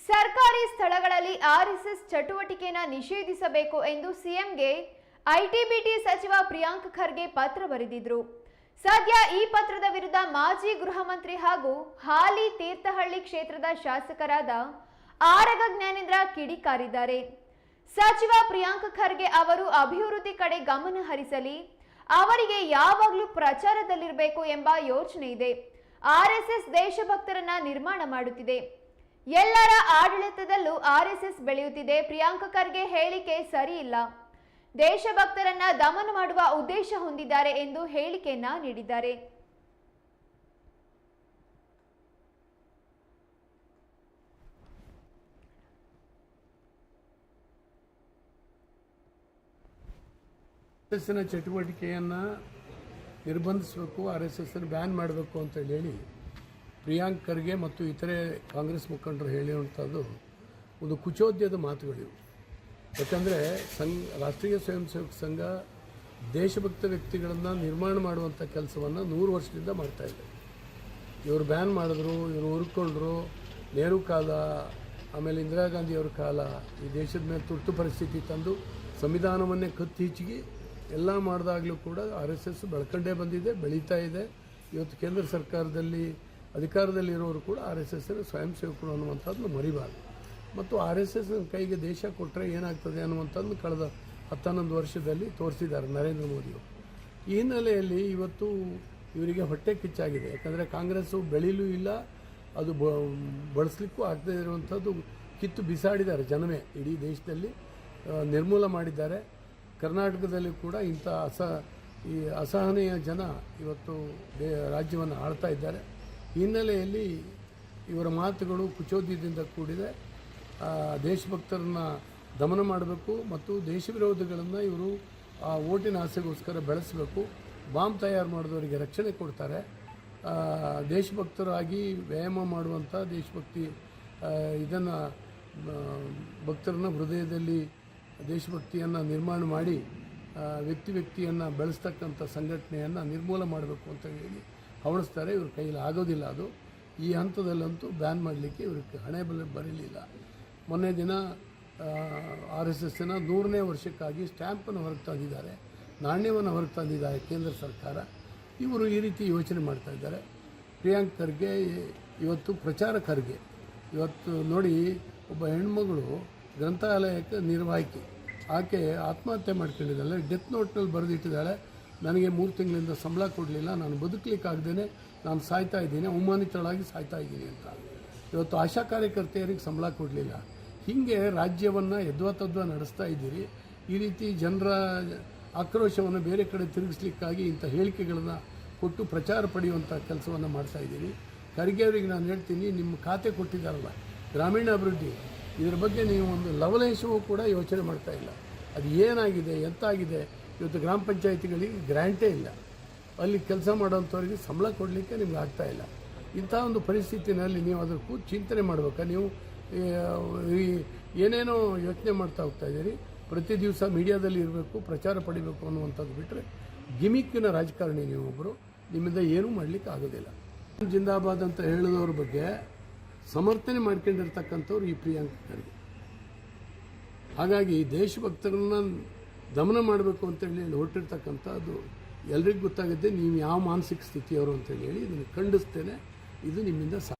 ಸರ್ಕಾರಿ ಸ್ಥಳಗಳಲ್ಲಿ ಆರ್ಎಸ್ಎಸ್ ಚಟುವಟಿಕೆನ ನಿಷೇಧಿಸಬೇಕು ಎಂದು ಸಿಎಂಗೆ ಐಟಿಬಿಟಿ ಸಚಿವ ಪ್ರಿಯಾಂಕ್ ಖರ್ಗೆ ಪತ್ರ ಬರೆದಿದ್ರು. ಸದ್ಯ ಈ ಪತ್ರದ ವಿರುದ್ಧ ಮಾಜಿ ಗೃಹ ಮಂತ್ರಿ ಹಾಗೂ ಹಾಲಿ ತೀರ್ಥಹಳ್ಳಿ ಕ್ಷೇತ್ರದ ಶಾಸಕರಾದ ಆರಗ ಜ್ಞಾನೇಂದ್ರ ಕಿಡಿಕಾರಿದ್ದಾರೆ. ಸಚಿವ ಪ್ರಿಯಾಂಕ್ ಖರ್ಗೆ ಅವರು ಅಭಿವೃದ್ಧಿ ಕಡೆ ಗಮನ ಹರಿಸಲಿ, ಅವರಿಗೆ ಯಾವಾಗಲೂ ಪ್ರಚಾರದಲ್ಲಿರಬೇಕು ಎಂಬ ಯೋಚನೆ ಇದೆ. ಆರ್ಎಸ್ಎಸ್ ದೇಶಭಕ್ತರನ್ನ ನಿರ್ಮಾಣ ಮಾಡುತ್ತಿದೆ. ಎಲ್ಲರ ಆಡಳಿತದಲ್ಲೂ ಆರ್ಎಸ್ಎಸ್ ಬೆಳೆಯುತ್ತಿದೆ. ಪ್ರಿಯಾಂಕ ಖರ್ಗೆ ಹೇಳಿಕೆ ಸರಿ ಇಲ್ಲ. ದೇಶಭಕ್ತರನ್ನ ದಮನ ಮಾಡುವ ಉದ್ದೇಶ ಹೊಂದಿದ್ದಾರೆ ಎಂದು ಹೇಳಿಕೆಯನ್ನ ನೀಡಿದ್ದಾರೆ. ಎಸ್ನ ಚಟುವಟಿಕೆಯನ್ನು ನಿರ್ಬಂಧಿಸಬೇಕು, ಆರ್ ಎಸ್ ಎಸ್ನ ಬ್ಯಾನ್ ಮಾಡಬೇಕು ಅಂತ ಹೇಳಿ ಪ್ರಿಯಾಂಕ್ ಖರ್ಗೆ ಮತ್ತು ಇತರೆ ಕಾಂಗ್ರೆಸ್ ಮುಖಂಡರು ಹೇಳಿರುವಂಥದ್ದು ಒಂದು ಕುಚೋದ್ಯದ ಮಾತುಗಳಿವು. ಯಾಕಂದರೆ ಸಂಘ, ರಾಷ್ಟ್ರೀಯ ಸ್ವಯಂ ಸೇವಕ ಸಂಘ ದೇಶಭಕ್ತ ವ್ಯಕ್ತಿಗಳನ್ನು ನಿರ್ಮಾಣ ಮಾಡುವಂಥ ಕೆಲಸವನ್ನು ನೂರು ವರ್ಷದಿಂದ ಮಾಡ್ತಾ ಇದೆ. ಇವರು ಬ್ಯಾನ್ ಮಾಡಿದ್ರು, ಇವರು ಹುರ್ಕೊಂಡ್ರು ನೆಹರು ಕಾಲ, ಆಮೇಲೆ ಇಂದಿರಾ ಗಾಂಧಿಯವ್ರ ಕಾಲ, ಈ ದೇಶದ ಮೇಲೆ ತುರ್ತು ಪರಿಸ್ಥಿತಿ ತಂದು ಸಂವಿಧಾನವನ್ನೇ ಕತ್ತಿಚ್ಚಿಗೆ ಎಲ್ಲ ಮಾಡಿದಾಗಲೂ ಕೂಡ ಆರ್ ಎಸ್ ಎಸ್ ಬೆಳ್ಕೊಂಡೇ ಬಂದಿದೆ, ಬೆಳೀತಾ ಇದೆ. ಇವತ್ತು ಕೇಂದ್ರ ಸರ್ಕಾರದಲ್ಲಿ, ಅಧಿಕಾರದಲ್ಲಿರೋರು ಕೂಡ ಆರ್ ಎಸ್ ಎಸ್ ಸ್ವಯಂ ಸೇವಕರು ಅನ್ನುವಂಥದ್ದನ್ನು ಮರಿಬಾರ್ದು. ಮತ್ತು ಆರ್ ಎಸ್ ಎಸ್ ಕೈಗೆ ದೇಶ ಕೊಟ್ಟರೆ ಏನಾಗ್ತದೆ ಅನ್ನುವಂಥದ್ದು ಕಳೆದ ಹತ್ತನ್ನೊಂದು ವರ್ಷದಲ್ಲಿ ತೋರಿಸಿದ್ದಾರೆ ನರೇಂದ್ರ ಮೋದಿಯವರು. ಈ ಹಿನ್ನೆಲೆಯಲ್ಲಿ ಇವತ್ತು ಇವರಿಗೆ ಹೊಟ್ಟೆ ಕಿಚ್ಚಾಗಿದೆ. ಯಾಕಂದರೆ ಕಾಂಗ್ರೆಸ್ಸು ಬೆಳೀಲೂ ಇಲ್ಲ, ಅದು ಬ ಬಳಸಲಿಕ್ಕೂ ಆಗದೇ ಇರುವಂಥದ್ದು ಕಿತ್ತು ಬಿಸಾಡಿದ್ದಾರೆ ಜನವೇ. ಇಡೀ ದೇಶದಲ್ಲಿ ನಿರ್ಮೂಲ ಮಾಡಿದ್ದಾರೆ. ಕರ್ನಾಟಕದಲ್ಲಿ ಕೂಡ ಇಂಥ ಅಸ ಈ ಅಸಹನೀಯ ಜನ ಇವತ್ತು ದೇ ರಾಜ್ಯವನ್ನು ಆಳ್ತಾ ಇದ್ದಾರೆ. ಹಿನ್ನೆಲೆಯಲ್ಲಿ ಇವರ ಮಾತುಗಳು ಕುಚೋದ್ಯದಿಂದ ಕೂಡಿದೆ. ದೇಶಭಕ್ತರನ್ನ ದಮನ ಮಾಡಬೇಕು ಮತ್ತು ದೇಶ ವಿರೋಧಿಗಳನ್ನು ಇವರು ಆ ಓಟಿನ ಆಸೆಗೋಸ್ಕರ ಬೆಳೆಸಬೇಕು. ಬಾಂಬ್ ತಯಾರು ಮಾಡಿದವರಿಗೆ ರಕ್ಷಣೆ ಕೊಡ್ತಾರೆ. ದೇಶಭಕ್ತರಾಗಿ ವ್ಯಾಯಾಮ ಮಾಡುವಂಥ ದೇಶಭಕ್ತಿ ಇದನ್ನು ಭಕ್ತರನ್ನ ಹೃದಯದಲ್ಲಿ ದೇಶಭಕ್ತಿಯನ್ನು ನಿರ್ಮಾಣ ಮಾಡಿ ವ್ಯಕ್ತಿ ವ್ಯಕ್ತಿಯನ್ನು ಬೆಳೆಸ್ತಕ್ಕಂಥ ಸಂಘಟನೆಯನ್ನು ನಿರ್ಮೂಲ ಮಾಡಬೇಕು ಅಂತ ಹೇಳಿ ಹವಣಿಸ್ತಾರೆ ಇವ್ರ ಕೈಯಲ್ಲಿ ಆಗೋದಿಲ್ಲ ಅದು. ಈ ಹಂತದಲ್ಲಂತೂ ಬ್ಯಾನ್ ಮಾಡಲಿಕ್ಕೆ ಇವ್ರಿಗೆ ಹಣೆ ಬಲ ಬರಲಿಲ್ಲ. ಮೊನ್ನೆ ದಿನ ಆರ್ ಎಸ್ ಎಸ್ನ ನೂರನೇ ವರ್ಷಕ್ಕಾಗಿ ಸ್ಟ್ಯಾಂಪನ್ನು ಹೊರಗೆ ತಂದಿದ್ದಾರೆ. ನಾಣ್ಯವನ್ನು ಹೊರಗೆ ತಂದಿದ್ದಾರೆ ಕೇಂದ್ರ ಸರ್ಕಾರ. ಇವರು ಈ ರೀತಿ ಯೋಚನೆ ಮಾಡ್ತಾ ಇದ್ದಾರೆ. ಪ್ರಿಯಾಂಕ್ ಖರ್ಗೆ, ಇವತ್ತು ಪ್ರಚಾರ ಖರ್ಗೆ. ಇವತ್ತು ನೋಡಿ, ಒಬ್ಬ ಹೆಣ್ಮಗಳು ಗ್ರಂಥಾಲಯಕ್ಕೆ ನಿರ್ವಾಹಕಿ ಆಕೆ ಆತ್ಮಹತ್ಯೆ ಮಾಡ್ಕೊಂಡಿದ್ದಾಳೆ. ಡೆತ್ ನೋಟ್ನಲ್ಲಿ ಬರೆದಿಟ್ಟಿದ್ದಾಳೆ. ನನಗೆ ಮೂರು ತಿಂಗಳಿಂದ ಸಂಬಳ ಕೊಡಲಿಲ್ಲ. ನಾನು ಬದುಕಲಿಕ್ಕಾಗ್ದೇ ನಾನು ಸಾಯ್ತಾ ಇದ್ದೀನಿ. ಅವಮಾನಿತಳಾಗಿ ಸಾಯ್ತಾ ಇದ್ದೀನಿ ಅಂತ. ಇವತ್ತು ಆಶಾ ಕಾರ್ಯಕರ್ತೆಯರಿಗೆ ಸಂಬಳ ಕೊಡಲಿಲ್ಲ. ಹೀಗೆ ರಾಜ್ಯವನ್ನು ಯದ್ವಾತದ್ವಾ ನಡೆಸ್ತಾ ಇದ್ದೀರಿ. ಈ ರೀತಿ ಜನರ ಆಕ್ರೋಶವನ್ನು ಬೇರೆ ಕಡೆ ತಿರುಗಿಸ್ಲಿಕ್ಕಾಗಿ ಇಂಥ ಹೇಳಿಕೆಗಳನ್ನು ಕೊಟ್ಟು ಪ್ರಚಾರ ಪಡೆಯುವಂಥ ಕೆಲಸವನ್ನು ಮಾಡ್ತಾ ಇದ್ದೀನಿ. ಖರ್ಗೆ ಅವರಿಗೆ ನಾನು ಹೇಳ್ತೀನಿ, ನಿಮ್ಮ ಖಾತೆ ಕೊಟ್ಟಿದ್ದಾರಲ್ಲ, ಗ್ರಾಮೀಣಾಭಿವೃದ್ಧಿ. ಇದರ ಬಗ್ಗೆ ನೀವು ಒಂದು ಲವಲೇಶವೂ ಕೂಡ ಯೋಚನೆ ಮಾಡ್ತಾ ಇಲ್ಲ. ಅದು ಏನಾಗಿದೆ ಎಂತಾಗಿದೆ? ಇವತ್ತು ಗ್ರಾಮ ಪಂಚಾಯತಿಗಳಿಗೆ ಗ್ರ್ಯಾಂಟೇ ಇಲ್ಲ. ಅಲ್ಲಿ ಕೆಲಸ ಮಾಡೋಂಥವ್ರಿಗೆ ಸಂಬಳ ಕೊಡಲಿಕ್ಕೆ ನಿಮ್ಗೆ ಆಗ್ತಾ ಇಲ್ಲ. ಇಂಥ ಒಂದು ಪರಿಸ್ಥಿತಿನಲ್ಲಿ ನೀವು ಅದ್ರ ಕೂತು ಚಿಂತನೆ ಮಾಡ್ಬೇಕಾ? ನೀವು ಈ, ಏನೇನೋ ಯೋಚನೆ ಮಾಡ್ತಾ ಹೋಗ್ತಾ ಇದ್ದೀರಿ? ಪ್ರತಿ ದಿವಸ ಮೀಡಿಯಾದಲ್ಲಿ ಇರಬೇಕು ಪ್ರಚಾರ ಪಡಿಬೇಕು ಅನ್ನುವಂಥದ್ದು ಬಿಟ್ಟರೆ ಗಿಮಿಕ್ಕಿನ ರಾಜಕಾರಣಿ ನೀವೊಬ್ಬರು ನಿಮ್ಮಿಂದ ಏನೂ ಮಾಡಲಿಕ್ಕೆ ಆಗೋದಿಲ್ಲ. ಜಿಂದಾಬಾದ್ ಅಂತ ಹೇಳಿದವ್ರ ಬಗ್ಗೆ ಸಮರ್ಥನೆ ಮಾಡ್ಕೊಂಡಿರ್ತಕ್ಕಂಥವ್ರು ಈ ಪ್ರಿಯಾಂಕ ಖರ್ಗೆ ಹಾಗಾಗಿ ದೇಶಭಕ್ತರನ್ನ ದಮನ ಮಾಡಬೇಕು ಅಂತ ಹೇಳಿ ಹೊರಟಿರ್ತಕ್ಕಂಥದ್ದು ಎಲ್ರಿಗೂ ಗೊತ್ತಾಗುತ್ತೆ ನೀವು ಯಾವ ಮಾನಸಿಕ ಸ್ಥಿತಿಯವರು ಅಂತ ಹೇಳಿ ಇದನ್ನು ಖಂಡಿಸ್ತೇನೆ. ಇದು ನಿಮ್ಮಿಂದ ಸಾ